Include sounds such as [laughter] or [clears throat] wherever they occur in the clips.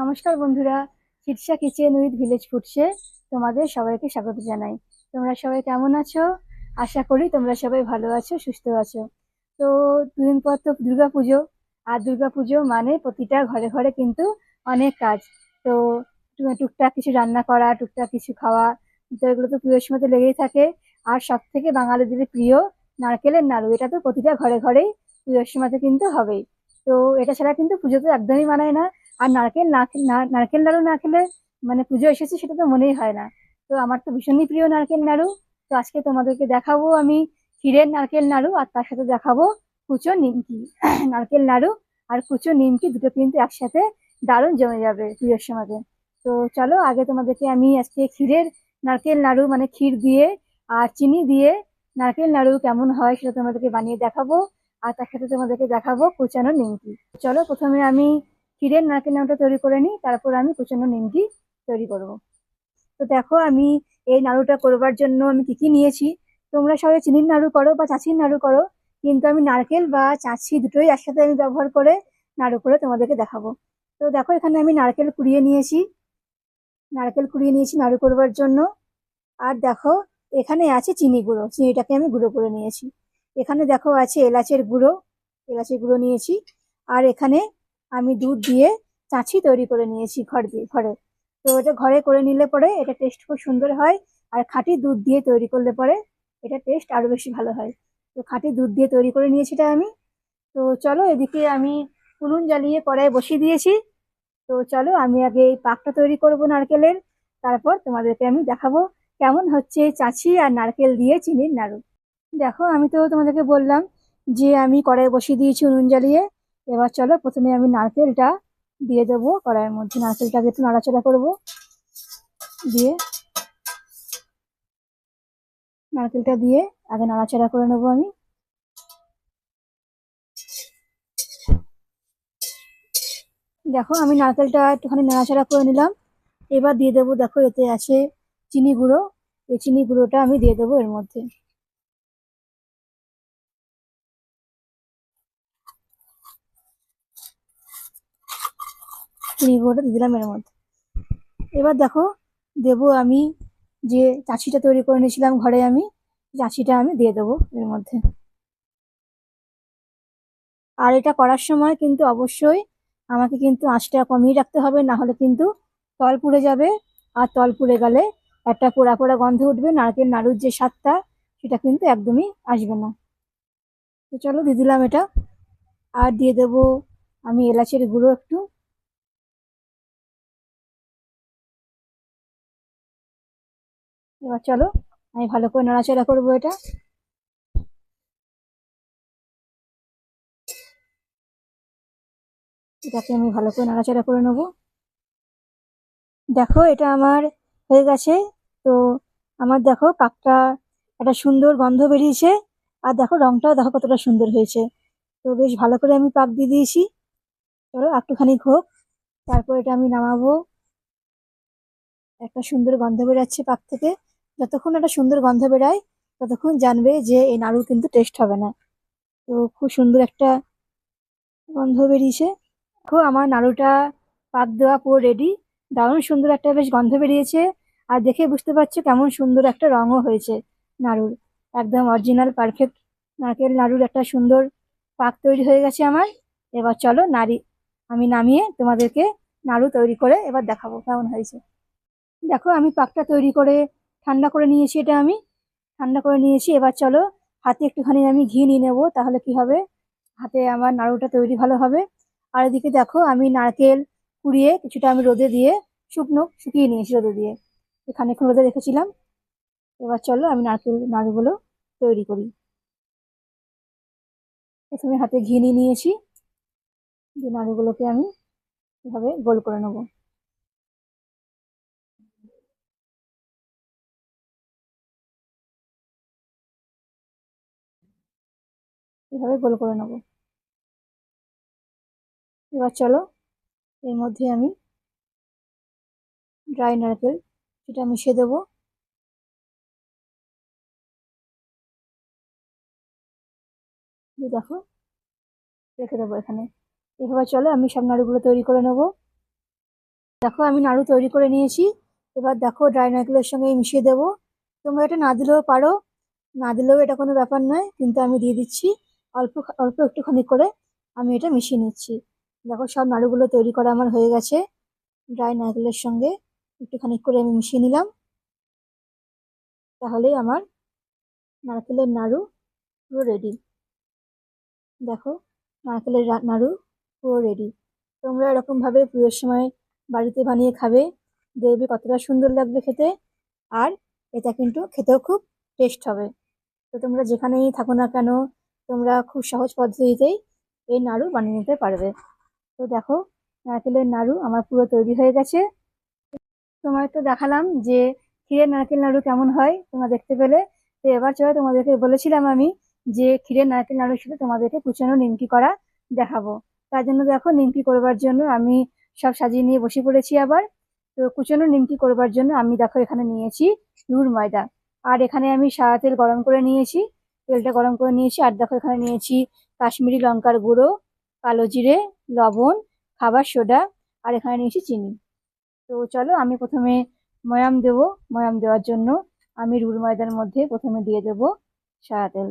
নমস্কার বন্ধুরা চিটসা কিচেন উইথ ভিলেজ ফুডসে তোমাদের সবাইকে স্বাগত জানাই। তোমরা সবাই কেমন আছো? আশা করি তোমরা সবাই ভালো আছো, সুস্থ আছো। তো দুদিন পর তো পুজো আর পুজো মানে প্রতিটা ঘরে ঘরে কিন্তু অনেক কাজ। তো টুকটাক কিছু রান্না করা, টুকটাক কিছু খাওয়া, তো এগুলো তো পুজোর সময় তো লেগেই থাকে। আর সব থেকে বাঙালিদের প্রিয় নারকেলের নাড়ু, এটা তো প্রতিটা ঘরে ঘরেই পুজোর সময়তে কিন্তু হবেই। তো এটা ছাড়া কিন্তু পুজো তো একদমই মানায় না। আর নারকেল না নারকেল নাড়ু না খেলে মানে পুজো এসেছে সেটা তো মনেই হয় না। তো আমার তো ভীষণই প্রিয় নারকেল নাড়ু তো আজকে তোমাদেরকে দেখাবো আমি ক্ষীরের নারকেল নাড়ু আর তার সাথে দেখাবো কুচো নিমকি, [clears throat] নারকেল নাড়ু আর কুচো নিমকি দুটো কিন্তু একসাথে দারুণ জমে যাবে পুজোর সময়তে তো চলো আগে তোমাদেরকে আমি আজকে ক্ষীরের নারকেল নাড়ু মানে ক্ষীর দিয়ে আর চিনি দিয়ে নারকেল নাড়ু কেমন হয় সেটা তোমাদেরকে বানিয়ে দেখাবো। আর তার সাথে তোমাদেরকে দেখাবো কুচানো নিমকি। চলো প্রথমে আমি ক্ষীরের নারকেল নাড়ুটা তৈরি করে নিই, তারপর আমি কুচানো নিমকি তৈরি করব। তো দেখো, আমি এই নাড়ুটা করবার জন্য আমি কি কি নিয়েছি। তোমরা সবাই চিনির নাড়ু করো বা চাচির নাড়ু করো, কিন্তু আমি নারকেল বা চাচি দুটোই একসাথে আমি ব্যবহার করে নাড়ু করে তোমাদেরকে দেখাবো। তো দেখো, এখানে আমি নারকেল কুড়িয়ে নিয়েছি। নারকেল কুড়িয়ে নিয়েছি নাড়ু করবার জন্য। আর দেখো, এখানে আছে চিনি গুঁড়ো, চিনিটাকে আমি গুঁড়ো করে নিয়েছি। এখানে দেখো, আছে এলাচের গুঁড়ো এলাচের গুঁড়ো নিয়েছি। আর এখানে আমি দুধ দিয়ে চাঁচি তৈরি করে নিয়েছি ঘর দিয়ে, ঘরে। তো এটা ঘরে করে নিলে পরে এটা টেস্ট খুব সুন্দর হয় আর খাঁটি দুধ দিয়ে তৈরি করলে পরে এটা টেস্ট আরও বেশি ভালো হয়। তো খাঁটি দুধ দিয়ে তৈরি করে নিয়েছি এটা আমি। তো চলো এদিকে আমি উনুন জ্বালিয়ে কড়াই বসিয়ে দিয়েছি। তো চলো আমি আগে এই পাকটা তৈরি করব নারকেলের, তারপর তোমাদেরকে আমি দেখাবো কেমন হচ্ছে চাঁছি আর নারকেল দিয়ে চিনির নাড়ু। দেখো আমি তো তোমাদেরকে বললাম যে আমি কড়াই বসিয়ে দিয়েছি উনুন জ্বালিয়ে। এবার চলো প্রথমে আমি নারকেলটা দিয়ে দেবো কড়াইয়ের মধ্যে। নারকেলটাকে একটু নাড়াচাড়া করব। দিয়ে নারকেলটা দিয়ে আগে নাড়াচাড়া করে নেব আমি। দেখো আমি নারকেলটা একটুখানি নাড়াচাড়া করে নিলাম। এবার দিয়ে দেবো, দেখো এতে আছে চিনি গুঁড়ো। এই চিনি গুঁড়োটা আমি দিয়ে দেবো এর মধ্যে। দিয়ে দিলাম এর মধ্যে। এবার দেখো, দেবো আমি যে চাছিটা তৈরি করে নিয়েছিলাম ঘরে আমি চাছিটা আমি দিয়ে দেবো এর মধ্যে। আর এটা করার সময় কিন্তু অবশ্যই আমাকে কিন্তু আঁচটা কমিয়ে রাখতে হবে, না হলে কিন্তু তল পুড়ে যাবে। আর তল পুড়ে গেলে একটা পোড়া পোড়া গন্ধ উঠবে, নারকেল নাড়ুর যে স্বাদটা, সেটা কিন্তু একদমই আসবে না। তো চলো দিয়ে দিলাম এটা। আর দিয়ে দেবো আমি এলাচের গুঁড়ো একটু। এবার চলো, আমি ভালো করে নাড়াচাড়া করব এটা। এটাকে আমি ভালো করে নাড়াচাড়া করে নেব। দেখো, এটা আমার হয়ে গেছে। তো আমার দেখো পাকটা একটা সুন্দর গন্ধ বেরিয়েছে। আর দেখো, রংটাও দেখো কতটা সুন্দর হয়েছে। তো বেশ ভালো করে আমি পাক দিয়ে দিয়েছি। চলো, একটুখানি হোক তারপর এটা আমি নামাবো। একটা সুন্দর গন্ধ বেরাচ্ছে পাক থেকে। যতক্ষণ একটা সুন্দর গন্ধ বেরায়, ততক্ষণ জানবে যে এই নাড়ু কিন্তু টেস্ট হবে না। তো খুব সুন্দর একটা গন্ধ বেরিয়েছে। দেখো, আমার নাড়ুটা পাক দেওয়া পুরো রেডি দারুণ সুন্দর একটা বেশ গন্ধ বেরিয়েছে। আর দেখে বুঝতে পারছ কেমন সুন্দর একটা রঙও হয়েছে নাড়ুর। একদম অরিজিনাল পারফেক্ট নারকেল নাড়ুর একটা সুন্দর পাক তৈরি হয়ে গেছে আমার। এবার চলো নাড়ি। আমি নামিয়ে তোমাদেরকে নাড়ু তৈরি করে এবার দেখাবো কেমন হয়েছে। দেখো, আমি পাকটা তৈরি করে ঠান্ডা করে নিয়েছি এটা আমি। ঠান্ডা করে নিয়েছি, এবার চলো হাতে একটুখানি আমি ঘি নিয়ে নেব, তাহলে কি হবে? হাতে আমার নাড়ুটা তৈরি ভালো হবে। আর এদিকে দেখো আমি নারকেল কুড়িয়ে কিছুটা আমি রোদে দিয়ে শুকনো শুকিয়ে নিয়েছি রোদে দিয়ে। খানিকক্ষণ রোদে রেখেছিলাম। এবার চলো আমি নারকেল, নাড়ুগুলো তৈরি করি। প্রথমে হাতে ঘি নিয়ে নিয়েছি। যে নাড়ুগুলোকে আমি এভাবে গোল করে নেব। এভাবে গোল করে নেব। এবার চলো, এর মধ্যে আমি ড্রাই নারকেল সেটা মিশিয়ে দেবো। দেখো, রেখে দেবো এখানে। এভাবে চলো, আমি সব নাড়ুগুলো তৈরি করে নেব। দেখো, আমি নাড়ু তৈরি করে নিয়েছি। এবার দেখো ড্রাই নারকেলের সঙ্গে মিশিয়ে দেবো। তোমরা এটা না দিলেও পারো। না দিলেও এটা কোনো ব্যাপার নয়, কিন্তু আমি দিয়ে দিচ্ছি। অল্প অল্প একটুখানি করে আমি এটা মিশিয়ে নিচ্ছি। দেখো সব নাড়ুগুলো তৈরি করা আমার হয়ে গেছে। ড্রাই নারকেলের সঙ্গে একটুখানি করে আমি মিশিয়ে নিলাম। তাহলেই আমার নারকেলের নাড়ু পুরো রেডি দেখো নারকেলের নাড়ু পুরো রেডি তোমরা এরকমভাবে পুজোর সময় বাড়িতে বানিয়ে খাবে। দেখবে কতটা সুন্দর লাগবে খেতে। আর এটা কিন্তু খেতেও খুব টেস্ট হবে। তো তোমরা যেখানেই থাকো না কেন তোমরা খুব সহজ পদ্ধতিতেই এই নাড়ু বানিয়ে নিতে পারবে। তো দেখো, নারকেলের নাড়ু আমার পুরো তৈরি হয়ে গেছে। তোমার তো দেখালাম যে ক্ষীরের নারকেল নাড়ু কেমন হয়, তোমরা দেখতে পেলে। তো এবার চলে তোমাদেরকে বলেছিলাম আমি যে ক্ষীরের নারকেল নাড়ুর সাথে তোমাদেরকে কুচানো নিমকি করা দেখাবো। তার জন্য দেখো, নিমকি করবার জন্য আমি সব সাজিয়ে নিয়ে বসে পড়েছি আবার। তো কুচানো নিমকি করবার জন্য আমি দেখো এখানে নিয়েছি রুর ময়দা। আর এখানে আমি সাদা তেল গরম করে নিয়েছি। তেলটা গরম করে নিয়েছি, আর দেখো এখানে নিয়েছি কাশ্মীরি লঙ্কার গুঁড়ো, কালো জিরে, লবণ, খাবার সোডা, আর এখানে নিয়েছি চিনি। তো চলো আমি প্রথমে ময়াম দেব, ময়াম দেওয়ার জন্য আমি রুল ময়দার মধ্যে প্রথমে দিয়ে দেব সাদা তেল।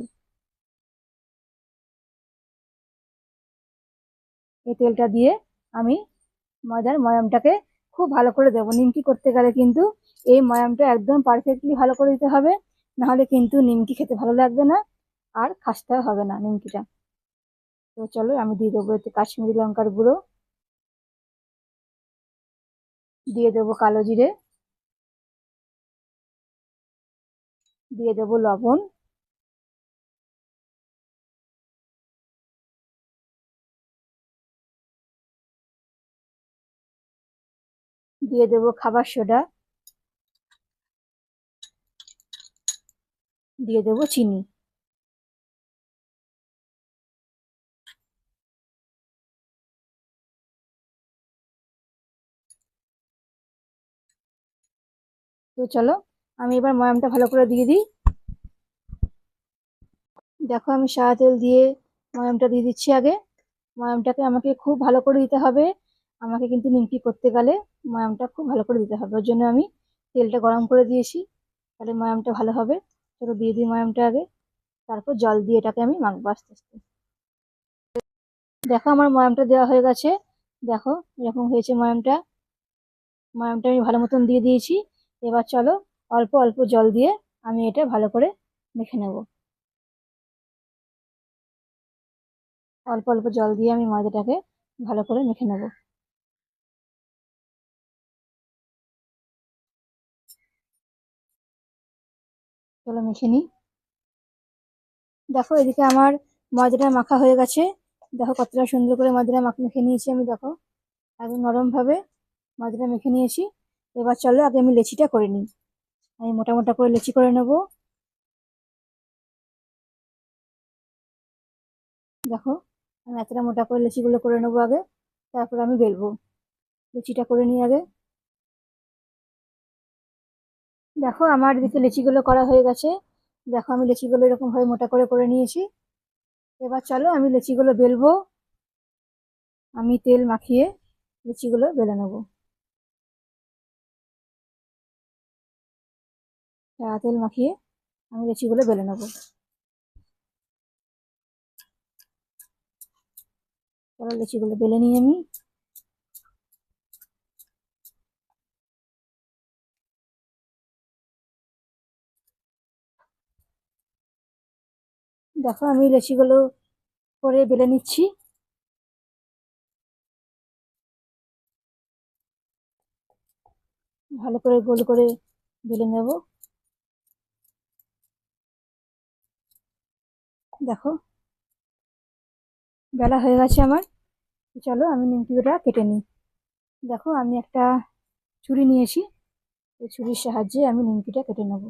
এই তেলটা দিয়ে আমি ময়দার ময়ামটাকে খুব ভালো করে দেবো। নিমকি করতে গেলে কিন্তু এই ময়ামটা একদম পারফেক্টলি ভালো করে দিতে হবে। নাহলে কিন্তু নিমকি খেতে ভালো লাগবে না, আর খাসতেও হবে না নিমকিটা। তো চলো আমি দিয়ে দেবো এতে কাশ্মীরি লঙ্কার গুঁড়ো। দিয়ে দেবো কালো জিরে। দিয়ে দেবো লবণ। দিয়ে দেবো খাবার সোডা। দিয়ে দেবো চিনি। তো চলো, আমি এবার ময়ামটা ভালো করে দিয়ে দিই। দেখো আমি সাদা তেল দিয়ে ময়ামটা দিয়ে দিচ্ছি আগে। ময়ামটাকে আমাকে খুব ভালো করে দিতে হবে। আমাকে কিন্তু নিমকি করতে গেলে ময়ামটা খুব ভালো করে দিতে হবে। ওর জন্য আমি তেলটা গরম করে দিয়েছি। তাহলে ময়ামটা ভালো হবে। চলো দিয়ে দিই ময়ামটা আগে। তারপর জল দিয়ে এটাকে আমি মাখবো আস্তে আস্তে। দেখো আমার ময়ামটা দেওয়া হয়ে গেছে। দেখো এরকম হয়েছে ময়ামটা। ময়ামটা আমি ভালো মতন দিয়ে দিয়েছি। এবার চলো অল্প অল্প জল দিয়ে আমি এটা ভালো করে মেখে নেব। অল্প অল্প জল দিয়ে আমি ময়দাটাকে ভালো করে মেখে নেব। চলো মেখে নিই। দেখো, এদিকে আমার ময়দাটা মাখা হয়ে গেছে। দেখো, কতটা সুন্দর করে ময়দাটা মাখা, মেখে নিয়েছি আমি, দেখো। একদম নরমভাবে ময়দাটা মেখে নিয়েছি। এবার চলো, আগে আমি লেচিটা করে নিই। আমি মোটা মোটা করে লেচি করে নেব। দেখো, আমি এতটা মোটা করে লেচিগুলো করে নেব আগে। তারপর আমি বেলবো। লেচিটা করে নিই আগে। দেখো, আমার এদিকে লেচিগুলো করা হয়ে গেছে। দেখো, আমি লেচিগুলো এরকম ভাবে মোটা করে করে নিয়েছি। এবার চলো, আমি লেচিগুলো বেলবো। আমি তেল মাখিয়ে লেচিগুলো বেলে নেব। তেল মাখিয়ে আমি লেচিগুলো বেলে নেব। লেচিগুলো বেলে নিই আমি। দেখো, আমি লেচিগুলো করে বেলে নিচ্ছি। ভালো করে গোল করে বেলে নেব। দেখো, বেলা হয়ে গেছে আমার। চলো, আমি নিমকিটা কেটে নিই। দেখো, আমি একটা ছুরি নিয়েছি। এই ছুরির সাহায্যে আমি নিমকিটা কেটে নেব।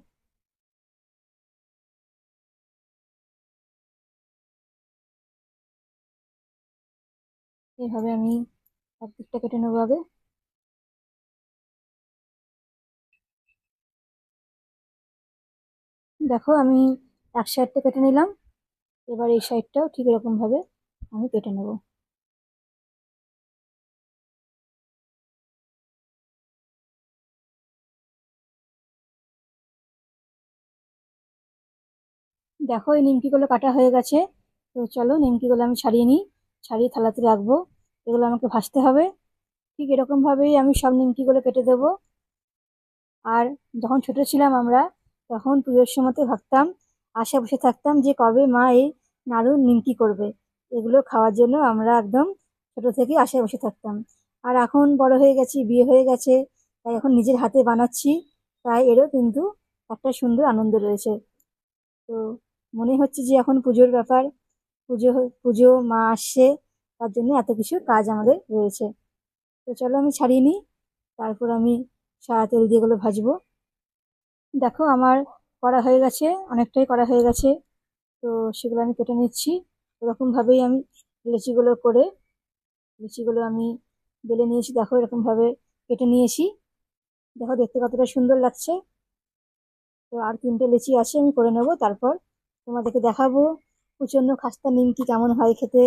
এভাবে আমি একদিকটা কেটে নেব আগে। দেখো, আমি এক সাইডটা কেটে নিলাম। এবার এই সাইডটাও ঠিক এরকমভাবে আমি কেটে নেব। দেখো, এই নিমকিগুলো কাটা হয়ে গেছে। তো চলো, নিমকিগুলো আমি ছাড়িয়ে নিই। ছাড়িয়ে থালাতে রাখব। এগুলো আমাকে ভাজতে হবে। ঠিক এরকমভাবেই আমি সব নিমকিগুলো কেটে দেবো। আর যখন ছোট ছিলাম আমরা, তখন পুজোর সময়তে ভাবতাম, আশে বসে থাকতাম যে কবে মা এই নাড়ু নিমকি করবে। এগুলো খাওয়ার জন্য আমরা একদম ছোট থেকে আশে বসে থাকতাম। আর এখন বড় হয়ে গেছি, বিয়ে হয়ে গেছে, তাই এখন নিজের হাতে বানাচ্ছি। তাই এরও কিন্তু একটা সুন্দর আনন্দ রয়েছে। তো মনে হচ্ছে যে এখন পুজোর ব্যাপার পুজো পুজো মা আসছে তার জন্য এত কিছু কাজ আমাদের রয়েছে। তো চলো আমি ছাড়িয়ে নিই, তারপর আমি সারা তেল দিয়ে এগুলো ভাজবো। দেখো আমার করা হয়ে গেছে, অনেকটাই করা হয়ে গেছে। তো সেগুলো আমি কেটে নিচ্ছি। এরকমভাবেই আমি লুচিগুলো করে, লুচিগুলো আমি বেলে নিয়েছি। দেখো এরকমভাবে কেটে নিয়েছি। দেখো দেখতে কতটা সুন্দর লাগছে। তো আর তিনটে লিচি আছে, আমি করে নেব। তারপর তোমাদেরকে দেখাবো প্রচণ্ড খাস্তা নিমকি কেমন হয় খেতে,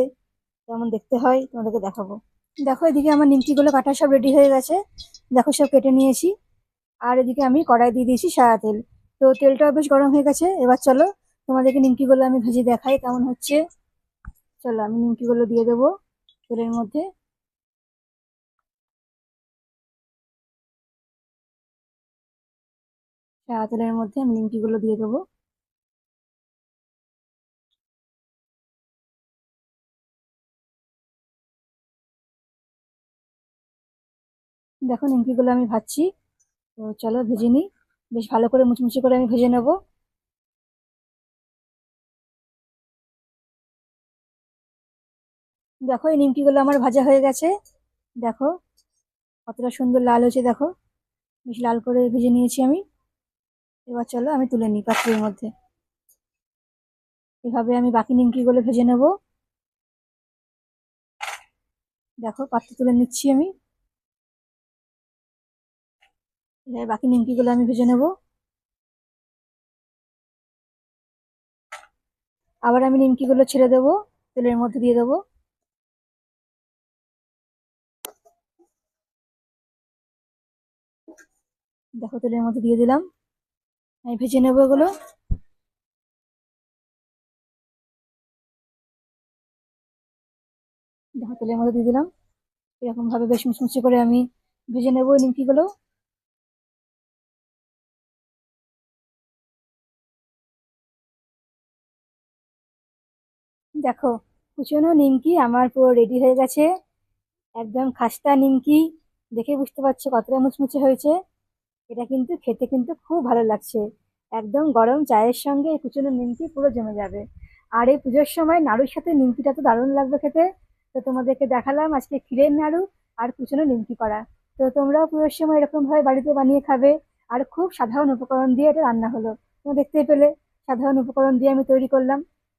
কেমন দেখতে হয়, তোমাদেরকে দেখাবো। দেখো, এদিকে আমার নিমকিগুলো কাটা সব রেডি হয়ে গেছে। দেখো, সব কেটে নিয়েছি। আর এদিকে আমি কড়াই দিয়ে দিয়েছি সাদা তেল। তো তেলটাও বেশ গরম হয়ে গেছে। এবার চলো, তোমাদেরকে নিমকিগুলো আমি ভেজে দেখাই কেমন হচ্ছে। চলো, আমি নিমকিগুলো দিয়ে দেবো তেলের মধ্যে। সাদা তেলের মধ্যে আমি নিমকিগুলো দিয়ে দেবো। দেখো নিমকিগুলো আমি ভাজছি। তো চলো ভেজে নিই। বেশ ভালো করে মুচমুচে করে আমি ভেজে নেব। দেখো এই নিমকিগুলো আমার ভাজা হয়ে গেছে। দেখো, কতটা সুন্দর লাল হয়েছে, দেখো। বেশ লাল করে ভেজে নিয়েছি আমি। এবার চলো আমি তুলে নিই পাত্রের মধ্যে। এভাবে আমি বাকি নিমকিগুলো ভেজে নেব। দেখো, পাত্র তুলে নিচ্ছি আমি। এবার বাকি নিমকিগুলো আমি ভেজে নেব। আবার আমি নিমকিগুলো ছেড়ে দেবো, তেলের মধ্যে দিয়ে দেবো। দেখো তেলের মধ্যে দিয়ে দিলাম। আমি ভেজে নেব এগুলো। দেখো তেলের মধ্যে দিয়ে দিলাম। এরকম ভাবে বেশ মুচমুচে করে আমি ভেজে নেব নিমকিগুলো। দেখো, কুচনো নিমকি আমার পুরো রেডি হয়ে গেছে। একদম খাস্তা নিমকি, দেখে বুঝতে পারছ কতটা মুচমুচে হয়েছে। এটা কিন্তু খেতে কিন্তু খুব ভালো লাগছে। একদম গরম চায়ের সঙ্গে এই কুচনো নিমকি পুরো জমে যাবে। আর এই পুজোর সময় নাড়ুর সাথে নিমকিটা তো দারুণ লাগবে খেতে। তো তোমাদেরকে দেখালাম আজকে ক্ষীরের নাড়ু আর কুচনো নিমকি করা। তো তোমরাও পুজোর সময় এরকমভাবে বাড়িতে বানিয়ে খাবে। আর খুব সাধারণ উপকরণ দিয়ে এটা রান্না হলো। তোমরা দেখতেই পেলে, সাধারণ উপকরণ দিয়ে আমি তৈরি করলাম।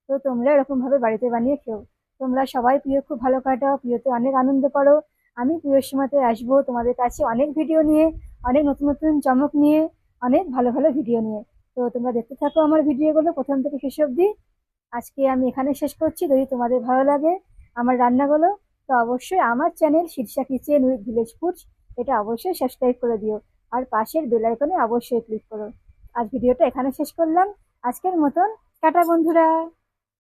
তো তোমরা এরকমভাবে বাড়িতে বানিয়ে খেও। তোমরা সবাই প্রিয়, খুব ভালো কাটাও, প্রিয়তে অনেক আনন্দ করো। আমি প্রিয়র সময়তে আসব তোমাদের কাছে অনেক ভিডিও নিয়ে, অনেক নতুন নতুন চমক নিয়ে, অনেক ভালো ভালো ভিডিও নিয়ে। তো তোমরা দেখতে থাকো আমার ভিডিওগুলো প্রথম থেকে শেষ অবধি। আজকে আমি এখানে শেষ করছি। যদি তোমাদের ভালো লাগে আমার রান্নাগুলো, তো অবশ্যই আমার channel Shirsha kitchen with village foods এটা অবশ্যই সাবস্ক্রাইব করে দিও। আর পাশের বেল আইকনে অবশ্যই ক্লিক করো। আজ ভিডিওটা এখানে শেষ করলাম। আজকের মতন, টাটা বন্ধুরা।